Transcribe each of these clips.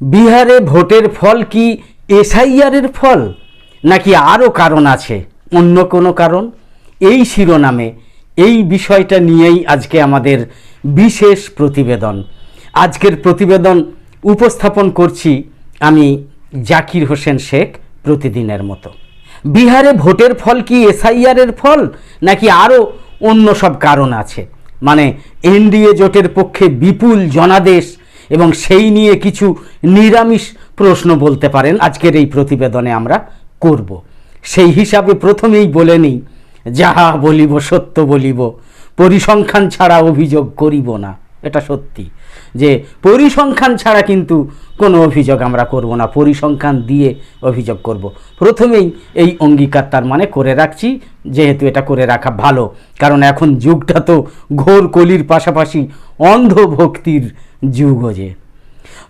বিহারে ভোটের ফল কি এসআইআরের ফল? নাকি আরও কারণ আছে? অন্য কোনো কারণ? এই শিরোনামে, এই বিষয়টা নিয়েই আজকে আমাদের বিশেষ প্রতিবেদন। আজকের প্রতিবেদন উপস্থাপন করছি আমি জাকির হোসেন শেখ প্রতিদিনের মতো। বিহারে ভোটের ফল কি এসআইআরের ফল? নাকি আরও অন্য সব কারণ আছে? মানে এনডিএ জোটের পক্ষে বিপুল জনাদেশ এবং সেই নিয়ে কিছু নিরামিষ প্রশ্ন বলতে পারেন। আজকের এই প্রতিবেদনে আমরা করব। সেই হিসাবে প্রথমেই বলে নিই, যাহা বলিব সত্য বলিব, পরিসংখ্যান ছাড়া অভিযোগ করিব না। এটা সত্যি যে পরিসংখ্যান ছাড়া কিন্তু কোনো অভিযোগ আমরা করব না, পরিসংখ্যান দিয়ে অভিযোগ করব। প্রথমেই এই অঙ্গীকার তার মানে করে রাখছি, যেহেতু এটা করে রাখা ভালো। কারণ এখন যুগটা তো ঘোর কলির পাশাপাশি অন্ধভক্তির যুগও যে।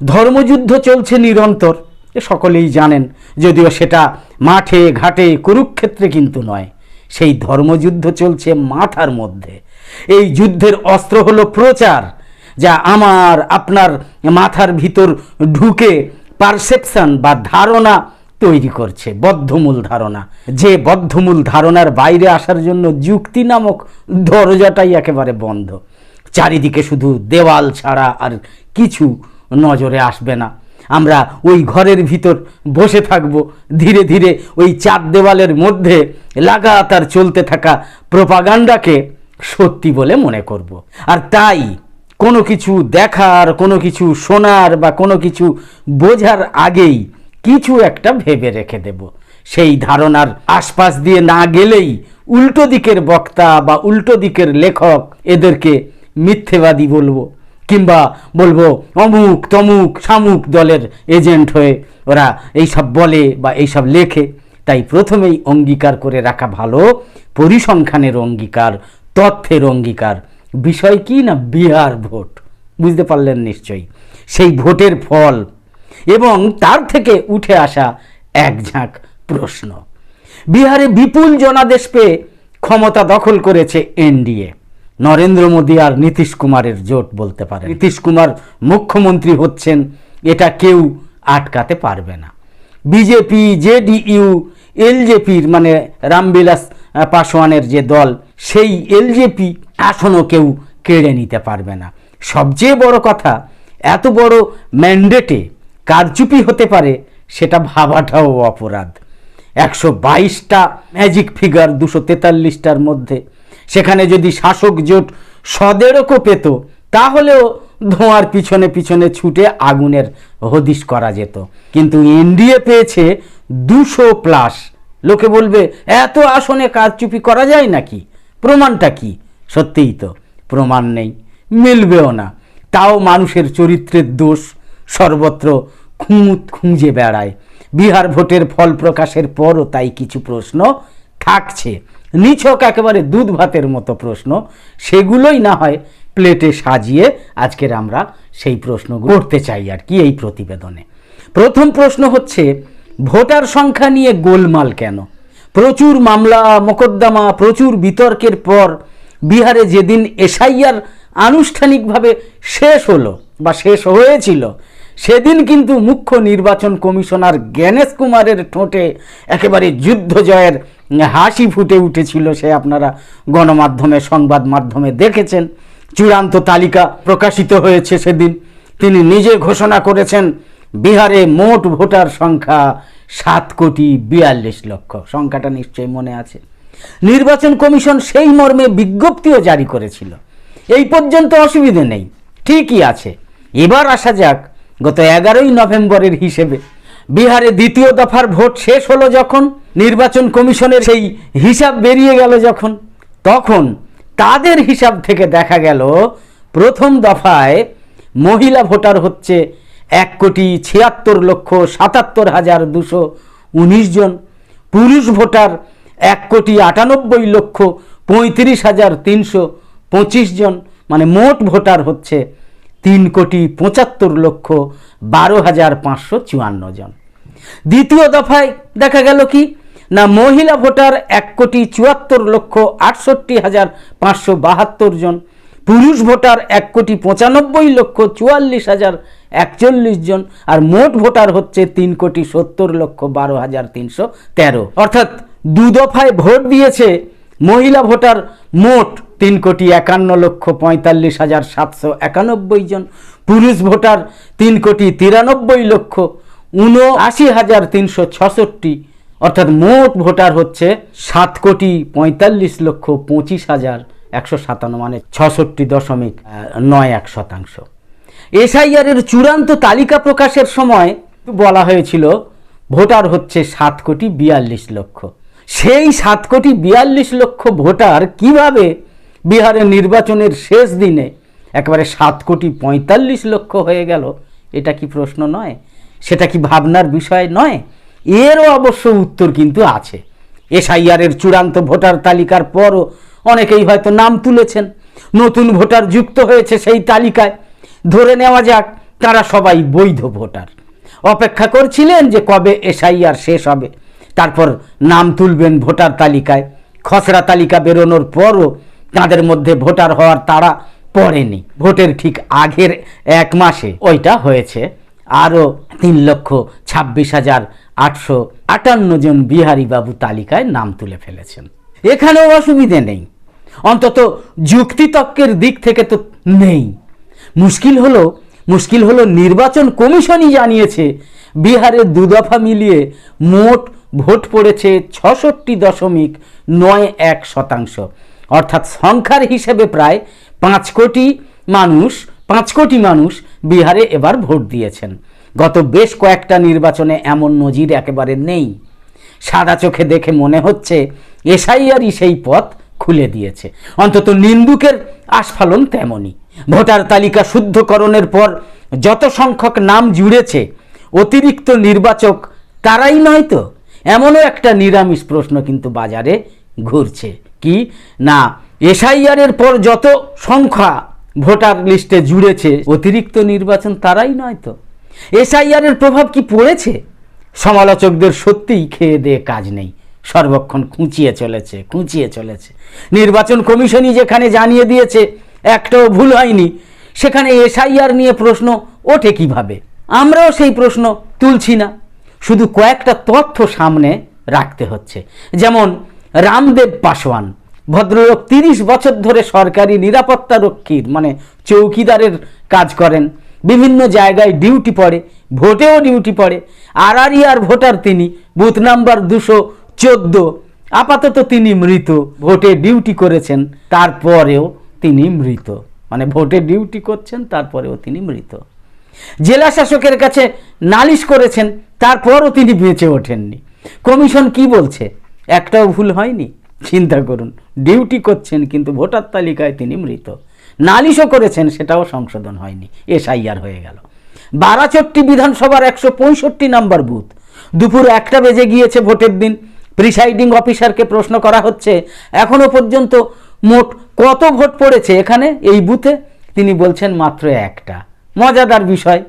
ধর্মযুদ্ধ চলছে নিরন্তর সকলেই জানেন, যদিও সেটা মাঠে, ঘাটে, কুরুক্ষেত্রে কিন্তু নয়। সেই ধর্মযুদ্ধ চলছে মাথার মধ্যে। এই যুদ্ধের অস্ত্র হলো প্রচার, যা আমার, আপনার মাথার ভিতর ঢুকে পারসেপশন বা ধারণা তৈরি করছে, বদ্ধমূল ধারণা। যে বদ্ধমূল ধারণার বাইরে আসার জন্য যুক্তি নামক দরজাটাই একেবারে বন্ধ। চারিদিকে শুধু দেওয়াল ছাড়া আর কিছু নজরে আসবে না। আমরা ওই ঘরের ভিতর বসে থাকব। ধীরে ধীরে ওই চার দেওয়ালের মধ্যে লাগাতার চলতে থাকা প্রপাগান্ডাকে সত্যি বলে মনে করব। আর তাই কোনো কিছু দেখার, কোনো কিছু শোনার বা কোনো কিছু বোঝার আগেই কিছু একটা ভেবে রেখে দেব। সেই ধারণার আশপাশ দিয়ে না গেলেই উল্টো দিকের বক্তা বা উল্টো দিকের লেখক এদেরকে মিথ্যেবাদী বলব কিংবা বলব অমুক তমুক শামুক দলের এজেন্ট হয়ে ওরা এইসব বলে বা এইসব লেখে। তাই প্রথমেই অঙ্গীকার করে রাখা ভালো, পরিসংখ্যানের অঙ্গীকার, তথ্যের অঙ্গীকার। বিষয় কি না বিহার ভোট? বুঝতে পারলেন নিশ্চয়ই। সেই ভোটের ফল এবং তার থেকে উঠে আসা এক ঝাঁক প্রশ্ন। বিহারে বিপুল জনাদেশ পেয়ে ক্ষমতা দখল করেছে এনডিএ। নরেন্দ্র মোদী আর নীতিশ কুমারের জোট বলতে পারে নীতিশ কুমার মুখ্যমন্ত্রী হচ্ছেন, এটা কেউ আটকাতে পারবে না। বিজেপি, জেডিইউ, এলজেপির মানে রামবিলাস পাসওয়ানের যে দল, সেই এলজেপি আসনও কেউ কেড়ে নিতে পারবে না। সবচেয়ে বড় কথা, এত বড় ম্যান্ডেটে কারচুপি হতে পারে, সেটা ভাবাটাও অপরাধ। একশো বাইশটা ম্যাজিক ফিগার দুশো তেতাল্লিশটার মধ্যে সেখানে যদি শাসক জোট সদেরকও পেত, তাহলেও ধোঁয়ার পিছনে পিছনে ছুটে আগুনের হদিশ করা যেত। কিন্তু এনডিএ পেয়েছে দুশো প্লাস। লোকে বলবে, এত আসনে কারচুপি করা যায় নাকি? প্রমাণটা কি? সত্যিই তো, প্রমাণ নেই, মিলবেও না। তাও মানুষের চরিত্রের দোষ, সর্বত্র খুঁত খুঁজে বেড়ায়। বিহার ভোটের ফল প্রকাশের পরও তাই কিছু প্রশ্ন থাকছে। নিছক একেবারে দুধ ভাতের মতো প্রশ্ন। সেগুলোই না হয় প্লেটে সাজিয়ে আজকের আমরা সেই প্রশ্ন করতে চাই আর কি এই প্রতিবেদনে। প্রথম প্রশ্ন হচ্ছে, ভোটার সংখ্যা নিয়ে গোলমাল কেন? প্রচুর মামলা, মোকদ্দমা, প্রচুর বিতর্কের পর বিহারে যেদিন এসআইআর আনুষ্ঠানিকভাবে শেষ হলো বা শেষ হয়েছিল সেদিন কিন্তু মুখ্য নির্বাচন কমিশনার জ্ঞানেশ কুমারের ঠোঁটে একেবারে যুদ্ধ জয়ের হাসি ফুটে উঠেছিল সে আপনারা গণমাধ্যমে, সংবাদ মাধ্যমে দেখেছেন। চূড়ান্ত তালিকা প্রকাশিত হয়েছে সেদিন। তিনি নিজে ঘোষণা করেছেন, বিহারে মোট ভোটার সংখ্যা সাত কোটি বিয়াল্লিশ লক্ষ। সংখ্যাটা নিশ্চয়ই মনে আছে। নির্বাচন কমিশন সেই মর্মে বিজ্ঞপ্তিও জারি করেছিল। এই পর্যন্ত অসুবিধে নেই, ঠিকই আছে। এবার আসা যাক গত এগারোই নভেম্বরের হিসেবে বিহারে দ্বিতীয় দফার ভোট শেষ হলো যখন, নির্বাচন কমিশনের সেই হিসাব বেরিয়ে গেল যখন, তখন তাদের হিসাব থেকে দেখা গেল, প্রথম দফায় মহিলা ভোটার হচ্ছে এক কোটি ছিয়াত্তর লক্ষ সাতাত্তর হাজার দুশো উনিশ জন, পুরুষ ভোটার এক কোটি আটানব্বই লক্ষ পঁয়ত্রিশ হাজার তিনশো পঁচিশ জন মানে মোট ভোটার হচ্ছে তিন কোটি পঁচাত্তর লক্ষ বারো হাজার পাঁচশো চুয়ান্ন জন। দ্বিতীয় দফায় দেখা গেল কি? না, মহিলা ভোটার এক কোটি চুয়াত্তর লক্ষ আটষট্টি হাজার পাঁচশো বাহাত্তর জন। পুরুষ ভোটার এক কোটি পঁচানব্বই লক্ষ চুয়াল্লিশ হাজার একচল্লিশ জন। আর মোট ভোটার হচ্ছে তিন কোটি সত্তর লক্ষ বারো হাজার তিনশো তেরো। অর্থাৎ দু দফায় ভোট দিয়েছে মহিলা ভোটার মোট তিন কোটি একান্ন লক্ষ পঁয়তাল্লিশ হাজার সাতশো একানব্বই জন পুরুষ ভোটার, তিন কোটি তিরানব্বই লক্ষ উনআশি হাজার তিনশো ছষট্টি, অর্থাৎ মোট ভোটার হচ্ছে সাত কোটি পঁয়তাল্লিশ লক্ষ পঁচিশ হাজার একশো সাতান্ন মানে ছষট্টি দশমিক নয় এক শতাংশ। এসআইআরের চূড়ান্ত তালিকা প্রকাশের সময় বলা হয়েছিল, ভোটার হচ্ছে সাত কোটি বিয়াল্লিশ লক্ষ। সেই সাত কোটি বিয়াল্লিশ লক্ষ ভোটার কীভাবে বিহারের নির্বাচনের শেষ দিনে একেবারে সাত কোটি পঁয়তাল্লিশ লক্ষ হয়ে গেল। এটা কি প্রশ্ন নয়? সেটা কি ভাবনার বিষয় নয়? এরও অবশ্য উত্তর কিন্তু আছে। এসআইআরের চূড়ান্ত ভোটার তালিকার পরও অনেকেই হয়তো নাম তুলেছেন। নতুন ভোটার যুক্ত হয়েছে সেই তালিকায়। ধরে নেওয়া যাক, তারা সবাই বৈধ ভোটার। অপেক্ষা করছিলেন যে কবে এসআইআর শেষ হবে। তারপর নাম তুলবেন ভোটার তালিকায়। খসড়া তালিকা বেরোনোর পরও তাদের মধ্যে ভোটার হওয়ার তারা পড়েনি। ভোটের ঠিক আগের এক মাসে ওইটা হয়েছে। আরও তিন লক্ষ ছাব্বিশ হাজার আটশো আটান্ন জন বিহারি বাবু তালিকায় নাম তুলে ফেলেছেন। এখানেও অসুবিধে নেই। অন্তত যুক্তিতক্কের দিক থেকে তো নেই। মুশকিল হলো মুশকিল হলো নির্বাচন কমিশনই জানিয়েছে বিহারের দুদফা মিলিয়ে মোট ভোট পড়েছে ছষট্টি দশমিক নয় এক শতাংশ। অর্থাৎ সংখ্যার হিসেবে প্রায় পাঁচ কোটি মানুষ, পাঁচ কোটি মানুষ বিহারে এবার ভোট দিয়েছেন। গত বেশ কয়েকটা নির্বাচনে এমন নজির একেবারে নেই। সাদা চোখে দেখে মনে হচ্ছে এসআইআরই সেই পথ খুলে দিয়েছে। অন্তত নিন্দুকের আস্ফালন তেমনই। ভোটার তালিকা শুদ্ধকরণের পর যত সংখ্যক নাম জুড়েছে, অতিরিক্ত নির্বাচক তারাই নয় তো? এমনও একটা নিরামিষ প্রশ্ন কিন্তু বাজারে ঘুরছে। কি? না এসআইআরের পর যত সংখ্যা ভোটার লিস্টে জুড়েছে, অতিরিক্ত নির্বাচন তারাই নয় তো। এসআইআরের প্রভাব কি পড়েছে? সমালোচকদের সত্যিই খেয়ে দিয়ে কাজ নেই। সর্বক্ষণ খুঁচিয়ে চলেছে খুঁচিয়ে চলেছে। নির্বাচন কমিশনই যেখানে জানিয়ে দিয়েছে, একটাও ভুল হয়নি। সেখানে এসআইআর নিয়ে প্রশ্ন ওঠে কীভাবে? আমরাও সেই প্রশ্ন তুলছি না। শুধু কয়েকটা তথ্য সামনে রাখতে হচ্ছে। যেমন রামদেব পাসওয়ান। ভদ্রলোক তিরিশ বছর ধরে সরকারি নিরাপত্তা রক্ষীর মানে চৌকিদারের কাজ করেন। বিভিন্ন জায়গায় ডিউটি পড়ে, ভোটেও ডিউটি পড়ে। আর আরারিয়ার ভোটার তিনি, বুথ নাম্বার দুশো চোদ্দ। আপাতত তিনি মৃত, ভোটে ডিউটি করেছেন, তারপরেও তিনি মৃত। মানে ভোটে ডিউটি করছেন, তারপরেও তিনি মৃত। জেলা শাসকের কাছে নালিশ করেছেন, তারপরও তিনি বেঁচে ওঠেননি। কমিশন কি বলছে? একটাও ভুল হয়নি। চিন্তা করুন, ডিউটি করছেন কিন্তু ভোটার তালিকায় তিনি মৃত। নালিশও করেছেন, সেটাও সংশোধন হয়নি। এসআইআর হয়ে গেল। বারাচট্টি বিধানসভার একশো পঁয়ষট্টি নাম্বার বুথ। দুপুর একটা বেজে গিয়েছে ভোটের দিন। প্রিসাইডিং অফিসারকে প্রশ্ন করা হচ্ছে, এখনও পর্যন্ত মোট কত ভোট পড়েছে এখানে? এই বুথে তিনি বলছেন মাত্র একটা। মজাদার বিষয়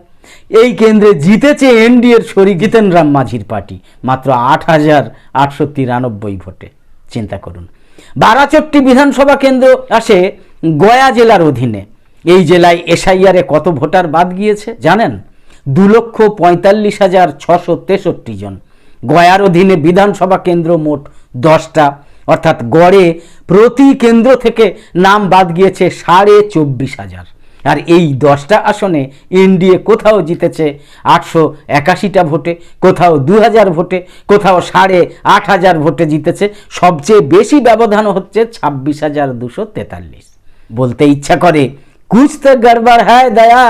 এই কেন্দ্রে জিতেছে এনডিএর শরী জিতেন রাম মাঝির পার্টি। মাত্র আট হাজার আটশো তিরানব্বই ভোটে। চিন্তা করুন। বারাচট্টি বিধানসভা কেন্দ্র আসে গয়া জেলার অধীনে। এই জেলায় এসআইআরে কত ভোটার বাদ গিয়েছে জানেন? দু লক্ষ পঁয়তাল্লিশ হাজার ছশো তেষট্টি জন। গয়ার অধীনে বিধানসভা কেন্দ্র মোট দশটা। অর্থাৎ গড়ে প্রতি কেন্দ্র থেকে নাম বাদ গিয়েছে সাড়ে চব্বিশ হাজার। আর এই দশটা আসনে এনডিএ কোথাও জিতেছে? আটশো একাশিটা ভোটে, কোথাও দু হাজার ভোটে, কোথাও সাড়ে আট হাজার ভোটে জিতেছে। সবচেয়ে বেশি ব্যবধান হচ্ছে ছাব্বিশ হাজার দুশো তেতাল্লিশ। বলতে ইচ্ছা করে কুছ তো গড়বড় হ্যায় দয়া।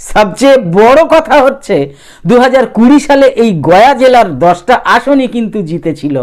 সবচেয়ে বড় কথা হচ্ছে দু সালে এই গয়া জেলার দশটা আসনই কিন্তু জিতেছিল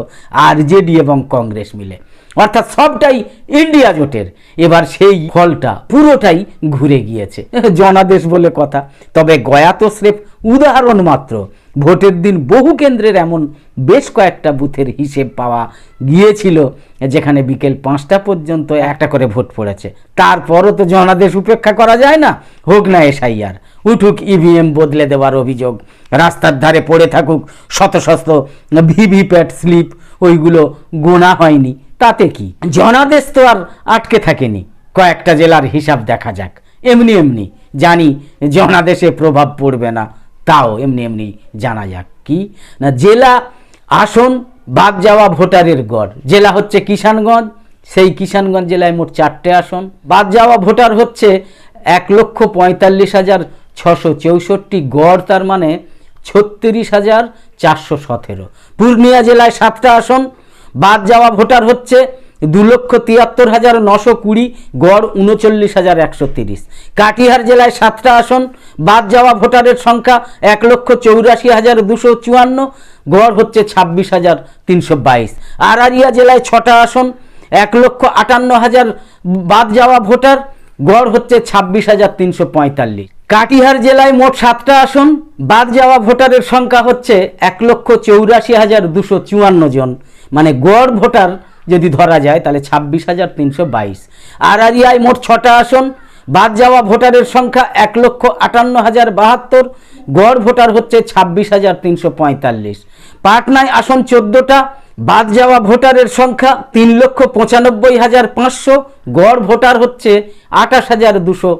আরজেডি এবং কংগ্রেস মিলে। অর্থাৎ সবটাই ইন্ডিয়া জোটের। এবার সেই ফলটা পুরোটাই ঘুরে গিয়েছে। জনাদেশ বলে কথা। তবে গয়া তো স্রেফ উদাহরণ মাত্র। ভোটের দিন বহু কেন্দ্রের এমন বেশ কয়েকটা বুথের হিসেব পাওয়া গিয়েছিল, যেখানে বিকেল পাঁচটা পর্যন্ত একটা করে ভোট পড়েছে। তারপরও তো জনাদেশ উপেক্ষা করা যায় না। হোক না এসআইআর। উঠুক ইভিএম বদলে দেওয়ার অভিযোগ। রাস্তার ধারে পড়ে থাকুক শত শত ভিভিপ্যাট স্লিপ। ওইগুলো গোনা হয়নি। তাতে কি? জনাদেশ তো আর আটকে থাকেনি। কয়েকটা জেলার হিসাব দেখা যাক। এমনি এমনি জানি জনাদেশে প্রভাব পড়বে না, তাও এমনি এমনি জানা যাক কি। না, জেলা আসন বাদ যাওয়া ভোটারের গড়। জেলা হচ্ছে কিষানগঞ্জ, সেই কিষানগঞ্জ জেলায় মোট চারটে আসন। বাদ যাওয়া ভোটার হচ্ছে এক লক্ষ পঁয়তাল্লিশ হাজার ছশো চৌষট্টি গড়, তার মানে ছত্রিশ হাজার চারশো সতেরো। পূর্ণিয়া জেলায় সাতটা আসন বাদ যাওয়া ভোটার হচ্ছে দু লক্ষ তিয়াত্তর হাজার নশো কুড়ি, গড় উনচল্লিশ হাজার একশো তিরিশ। কাটিহার জেলায় সাতটা আসন, বাদ যাওয়া ভোটারের সংখ্যা এক লক্ষ চৌরাশি হাজার দুশো চুয়ান্ন, গড় হচ্ছে ছাব্বিশ হাজার তিনশো বাইশ। আরারিয়া জেলায় ছটা আসন, এক লক্ষ আটান্ন হাজার বাদ যাওয়া ভোটার, গড় হচ্ছে ছাব্বিশ হাজার তিনশো পঁয়তাল্লিশ। কাটিহার জেলায় মোট সাতটা আসন, বাদ যাওয়া ভোটারের সংখ্যা হচ্ছে এক লক্ষ চৌরাশি হাজার দুশো চুয়ান্ন জন। মানে গড় ভোটার যদি ধরা যায়, তাহলে ছাব্বিশ হাজার তিনশো বাইশ। আর আরারিয়ায় মোট ছটা আসন, বাদ যাওয়া ভোটারের সংখ্যা এক লক্ষ আটান্ন হাজার বাহাত্তর, গড় ভোটার হচ্ছে ছাব্বিশ হাজার তিনশো পঁয়তাল্লিশ। পাটনায় আসন চোদ্দোটা, বাদ যাওয়া ভোটারের সংখ্যা তিন লক্ষ পঁচানব্বই হাজার পাঁচশো, গড় ভোটার হচ্ছে আঠাশ হাজার দুশো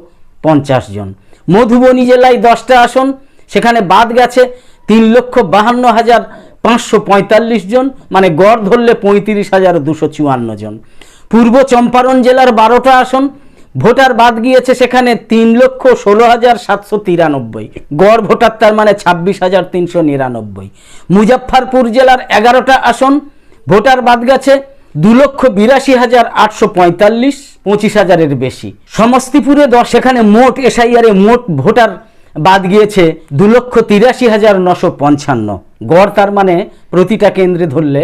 পঞ্চাশ জন। মধুবনী জেলায় দশটা আসন, সেখানে বাদ গেছে তিন লক্ষ বাহান্ন হাজার পাঁচশো পঁয়তাল্লিশ জন মানে গড় ধরলে পঁয়ত্রিশ হাজার দুশো চুয়ান্ন জন। পূর্ব চম্পারণ জেলার বারোটা আসন, ভোটার বাদ গিয়েছে সেখানে তিন লক্ষ ষোলো হাজার সাতশো তিরানব্বই। গড় ভোটার তার মানে ছাব্বিশ হাজার তিনশো নিরানব্বই। মুজাফফরপুর জেলার এগারোটা আসন, ভোটার বাদ গেছে দু লক্ষ বিরাশি হাজার আটশো পঁয়তাল্লিশ, পঁচিশ হাজারের বেশি। সমস্তিপুরে দশ সেখানে মোট এসআইআরে মোট ভোটার বাদ গিয়েছে দু লক্ষ তিরাশি হাজার নশো পঞ্চান্ন। গড় তার মানে প্রতিটা কেন্দ্রে ধরলে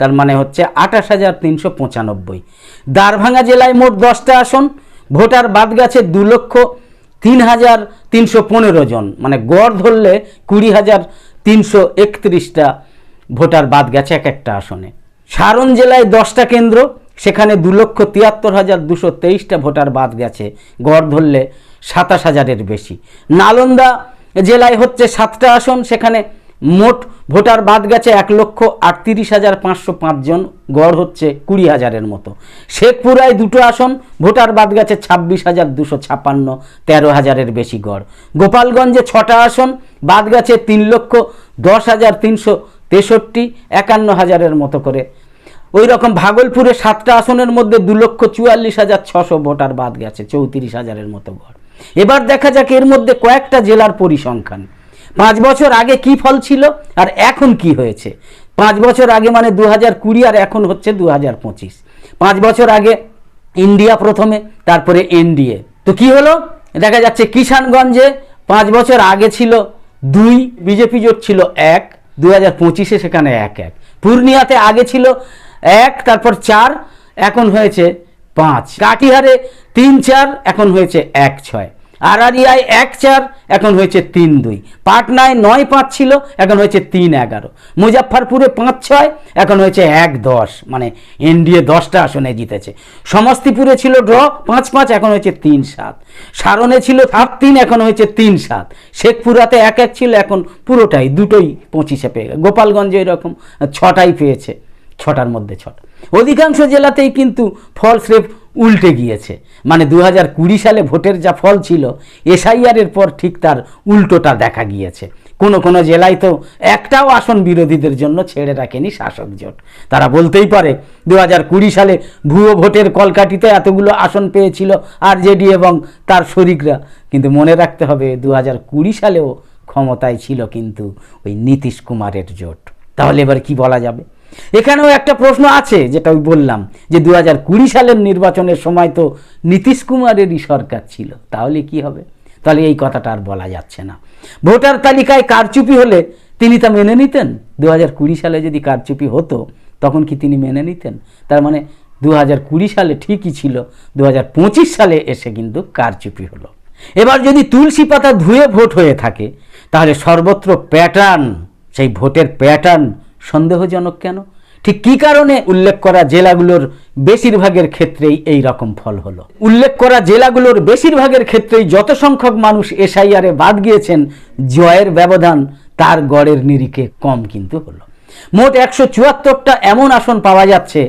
তার মানে হচ্ছে আঠাশ হাজার তিনশো পঁচানব্বই। দারভাঙ্গা জেলায় মোট দশটা আসন, ভোটার বাদ গেছে দু লক্ষ তিন হাজার তিনশো পনেরো জন। মানে গড় ধরলে কুড়ি হাজার তিনশো একত্রিশটা ভোটার বাদ গেছে এক একটা আসনে। সারণ জেলায় দশটা কেন্দ্র, সেখানে দু লক্ষ তিয়াত্তর হাজার দুশো তেইশটা ভোটার বাদ গেছে, গড় ধরলে সাতাশ হাজারের বেশি। নালন্দা জেলায় হচ্ছে সাতটা আসন, সেখানে মোট ভোটার বাদ গেছে এক লক্ষ আটত্রিশ হাজার পাঁচশো পাঁচজন গড় হচ্ছে কুড়ি হাজারের মতো। শেখপুরায় দুটো আসন, ভোটার বাদ গেছে ছাব্বিশ হাজার দুশো ছাপান্ন, তেরো হাজারের বেশি গড়। গোপালগঞ্জে ছটা আসন, বাদ গেছে তিন লক্ষ দশ হাজার তিনশো তেষট্টি, একান্ন হাজারের মতো করে। ওই রকম ভাগলপুরে সাতটা আসনের মধ্যে দু লক্ষ চুয়াল্লিশ হাজার ছশো ভোটার বাদ গেছে, চৌত্রিশ হাজারের মতো গড়। এবার দেখা যাক এর মধ্যে কয়েকটা জেলার পরিসংখ্যান। পাঁচ বছর আগে কি ফল ছিল আর এখন কি হয়েছে? পাঁচ বছর আগে মানে দু হাজার কুড়ি আর এখন হচ্ছে দু হাজার পঁচিশ। পাঁচ বছর আগে ইন্ডিয়া প্রথমে, তারপরে এনডিএ। তো কি হলো? দেখা যাচ্ছে কিষানগঞ্জে পাঁচ বছর আগে ছিল দুই, বিজেপি জোট ছিল এক দু হাজার পঁচিশে সেখানে এক এক। পূর্ণিয়াতে আগে ছিল এক, তারপর চার, এখন হয়েছে পাঁচ। কাটিহারে তিন, চার, এখন হয়েছে এক, ছয়। আরারিয়ায় এক চার, এখন হয়েছে তিন দুই। পাটনায় নয় পাঁচ ছিল, এখন হয়েছে তিন এগারো। মুজাফফরপুরে পাঁচ ছয়, এখন হয়েছে এক দশ। মানে এনডিএ দশটা আসনে জিতেছে। সমস্তিপুরে ছিল ড্র, পাঁচ পাঁচ, এখন হয়েছে তিন সাত। সারণে ছিল সাত তিন, এখন হয়েছে তিন সাত। শেখপুরাতে এক এক ছিল, এখন পুরোটাই, দুটোই পঁচিশে পেয়ে গোপালগঞ্জে এরকম ছটাই পেয়েছে, ছটার মধ্যে ছটা। অধিকাংশ জেলাতেই কিন্তু ফল স্রেফ উল্টে গিয়েছে। মানে দু হাজার কুড়ি সালে ভোটের যা ফল ছিল, এসআইআরের পর ঠিক তার উল্টোটা দেখা গিয়েছে। কোনো কোনো জেলায় তো একটাও আসন বিরোধীদের জন্য ছেড়ে রাখেনি শাসক জোট। তারা বলতেই পারে দু হাজার কুড়ি সালে ভুয়ো ভোটের কলকাঠিতে এতগুলো আসন পেয়েছিল আরজেডি এবং তার শরিকরা। কিন্তু মনে রাখতে হবে দু হাজার কুড়ি সালেও ক্ষমতায় ছিল কিন্তু ওই নীতিশ কুমারের জোট। তাহলে এবার কি বলা যাবে? এখানেও একটা প্রশ্ন আছে, যেটা আমি বললাম, যে দু হাজার কুড়ি সালের নির্বাচনের সময় তো নীতিশ কুমারেরই সরকার ছিল, তাহলে কি হবে? তাহলে এই কথাটা আর বলা যাচ্ছে না। ভোটার তালিকায় কারচুপি হলে তিনি তা মেনে নিতেন? দু সালে যদি কারচুপি হতো, তখন কি তিনি মেনে নিতেন? তার মানে দু হাজার কুড়ি সালে ঠিকই ছিল দু হাজার পঁচিশ সালে এসে কিন্তু কারচুপি হলো। এবার যদি তুলসী পাতা ধুয়ে ভোট হয়ে থাকে, তাহলে সর্বত্র প্যাটার্ন, সেই ভোটের প্যাটার্ন সন্দেহজনক কেন? ঠিক কী কারণে উল্লেখ করা জেলাগুলোর বেশিরভাগের ক্ষেত্রেই এই রকম ফল হলো? উল্লেখ করা জেলাগুলোর বেশিরভাগের ক্ষেত্রেই যত সংখ্যক মানুষ এসআইআরে বাদ গিয়েছেন, জয়ের ব্যবধান তার গড়ের নিরিখে কম কিন্তু হলো। মোট একশো চুয়াত্তরটা এমন আসন পাওয়া যাচ্ছে,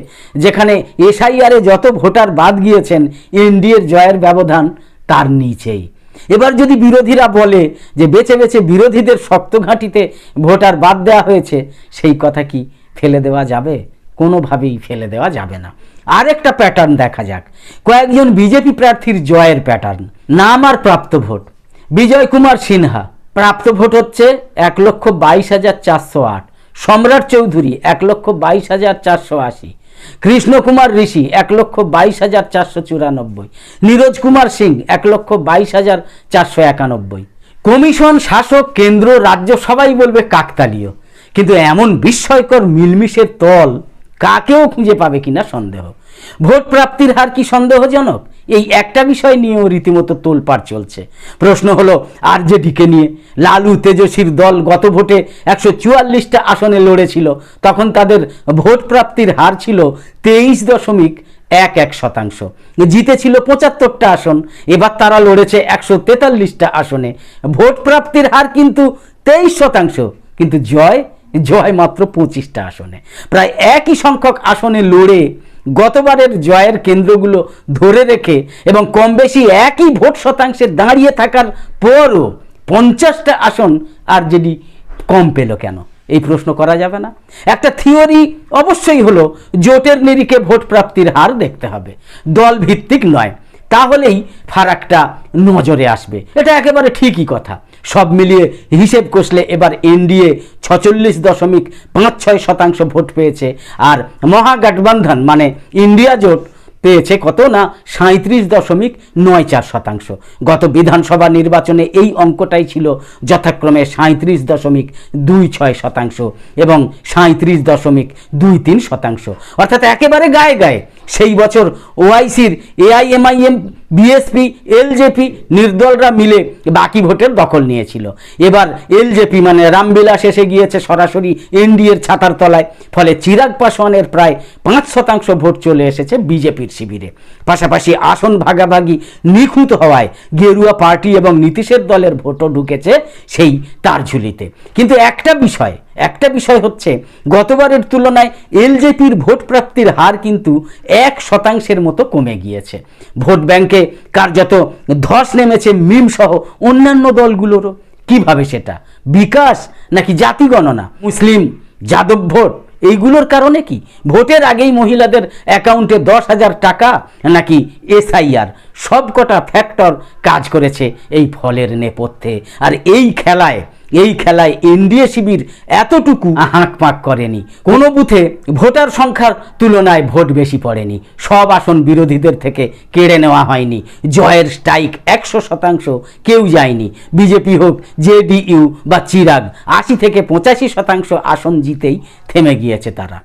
যেখানে এসআইআরে যত ভোটার বাদ গিয়েছেন, এনডিএর জয়ের ব্যবধান তার নিচেই। এবার যদি বিরোধীরা বলে যে বেছে বেছে বিরোধীদের শক্ত ঘাঁটিতে ভোটার বাদ দেওয়া হয়েছে, সেই কথা কি ফেলে দেওয়া যাবে? কোনোভাবেই ফেলে দেওয়া যাবে না। আরেকটা প্যাটার্ন দেখা যাক। কয়েকজন বিজেপি প্রার্থীর জয়ের প্যাটার্ন নাম আর প্রাপ্ত ভোট। বিজয় কুমার সিনহা। প্রাপ্ত ভোট হচ্ছে এক লক্ষ বাইশ হাজার চারশো আট। সম্রাট চৌধুরী, এক লক্ষ বাইশ হাজার চারশো আশি। কৃষ্ণ কুমার ঋষি, এক লক্ষ বাইশ হাজার চারশো চুরানব্বই। নীরজ কুমার সিং, এক লক্ষ বাইশ হাজার চারশো একানব্বই। কমিশন, শাসক, কেন্দ্র, রাজ্য সবাই বলবে কাকতালীয়। কিন্তু এমন বিস্ময়কর মিলমিশের তল কাকেও খুঁজে পাবে কিনা সন্দেহ। ভোট প্রাপ্তির হার কি সন্দেহজনক? এই একটা বিষয় নিয়েও রীতিমতো তোলপাড় চলছে। প্রশ্ন হলো, আরজেডিকে নিয়ে লালু তেজস্বীর দল গত ভোটে একশো চুয়াল্লিশটা আসনে লড়েছিল। তখন তাদের ভোট প্রাপ্তির হার ছিল তেইশ দশমিক এক এক শতাংশ। জিতেছিল পঁচাত্তরটা আসন, এবার তারা লড়েছে একশো তেতাল্লিশটা আসনে। ভোট প্রাপ্তির হার কিন্তু তেইশ শতাংশ, কিন্তু জয় জয় মাত্র পঁচিশটা আসনে। প্রায় একই সংখ্যক আসনে লড়ে গতবারের জয়ের কেন্দ্রগুলো ধরে রেখে এবং কম বেশি একই ভোট শতাংশে দাঁড়িয়ে থাকার পরও পঞ্চাশটা আসন আর যদি কম পেল কেন? এই প্রশ্ন করা যাবে না। একটা থিওরি অবশ্যই হলো, জোটের নিরিখে ভোট প্রাপ্তির হার দেখতে হবে। দল ভিত্তিক নয়। তাহলেই ফারাকটা নজরে আসবে। এটা একেবারে ঠিকই কথা। সব মিলিয়ে হিসেব কষলে এবার এনডিএ ছচল্লিশ দশমিক পাঁচ ছয় শতাংশ ভোট পেয়েছে। আর মহাগঠবন্ধন মানে ইন্ডিয়া জোট পেয়েছে কত না সাঁত্রিশ দশমিক নয় চার শতাংশ। গত বিধানসভা নির্বাচনে এই অঙ্কটাই ছিল যথাক্রমে সাঁত্রিশ দশমিক দুই ছয় শতাংশ এবং সাঁত্রিশ দশমিক দুই তিন শতাংশ। অর্থাৎ একেবারে গায়ে গায়ে সেই বছর ওআইসির এআইএমআইএম, বিএসপি, এলজেপি নির্দলরা মিলে বাকি ভোটের দখল নিয়েছিল। এবার এলজেপি মানে রামবিলাস এসে গিয়েছে সরাসরি এনডিএর ছাতার তলায়, ফলে চিরাগ পাসওয়ানের প্রায় পাঁচ শতাংশ ভোট চলে এসেছে বিজেপির শিবিরে। পাশাপাশি আসন ভাগাভাগি নিখুঁত হওয়ায় গেরুয়া পার্টি এবং নীতিশের দলের ভোটও ঢুকেছে সেই তার ঝুলিতে কিন্তু একটা বিষয় একটা বিষয় হচ্ছে, গতবারের তুলনায় এলজেপির ভোট প্রাপ্তির হার কিন্তু এক শতাংশের মতো কমে গিয়েছে। ভোট ব্যাংকে কার্যত ধস নেমেছে মিম সহ অন্যান্য দলগুলোরও। কীভাবে সেটা? বিকাশ নাকি জাতি গণনা? মুসলিম, যাদব ভোট? এইগুলোর কারণে কি? ভোটের আগেই মহিলাদের অ্যাকাউন্টে দশ হাজার টাকা নাকি এসআইআর? সবকটা ফ্যাক্টর কাজ করেছে এই ফলের নেপথ্যে। আর এই খেলায় এই খেলায় এনডিএ শিবির এতটুকু হাঁক পাক করেনি। কোনো বুথে ভোটার সংখ্যার তুলনায় ভোট বেশি পড়েনি। সব আসন বিরোধীদের থেকে কেড়ে নেওয়া হয়নি। জয়ের স্ট্রাইক একশো শতাংশ, কেউ যায়নি। বিজেপি হোক, জেডিইউ বা চিরাগ, আশি থেকে পঁচাশি শতাংশ আসন জিতেই থেমে গিয়েছে তারা।